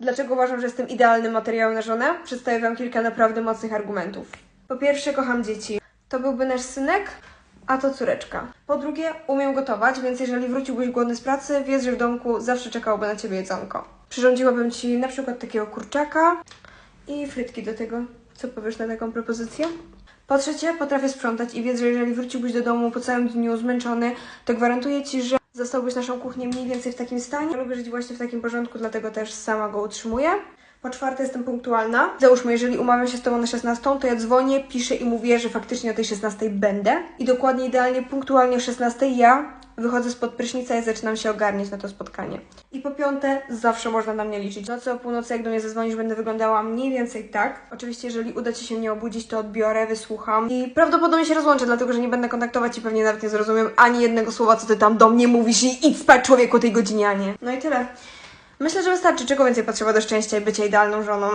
Dlaczego uważam, że jestem idealnym materiałem na żonę? Przedstawię Wam kilka naprawdę mocnych argumentów. Po pierwsze, kocham dzieci. To byłby nasz synek, a to córeczka. Po drugie, umiem gotować, więc jeżeli wróciłbyś głodny z pracy, wiedz, że w domku zawsze czekałoby na Ciebie jedzonko. Przyrządziłabym Ci na przykład takiego kurczaka i frytki do tego. Co powiesz na taką propozycję? Po trzecie, potrafię sprzątać i wiedz, że jeżeli wróciłbyś do domu po całym dniu zmęczony, to gwarantuję Ci, że zastałbyś naszą kuchnię mniej więcej w takim stanie. Lubię żyć właśnie w takim porządku, dlatego też sama go utrzymuję. Po czwarte, jestem punktualna. Załóżmy, jeżeli umawiam się z Tobą na 16, to ja dzwonię, piszę i mówię, że faktycznie o tej 16 będę. I dokładnie, idealnie, punktualnie o 16 ja wychodzę spod prysznica i zaczynam się ogarniać na to spotkanie. I po piąte, zawsze można na mnie liczyć. Nocy o północy, jak do mnie zadzwonisz, będę wyglądała mniej więcej tak. Oczywiście, jeżeli uda Ci się mnie obudzić, to odbiorę, wysłucham i prawdopodobnie się rozłączę, dlatego że nie będę kontaktować i pewnie nawet nie zrozumiem ani jednego słowa, co Ty tam do mnie mówisz i idź spać człowieku tej godzinie, a nie. No i tyle. Myślę, że wystarczy. Czego więcej potrzeba do szczęścia i bycia idealną żoną?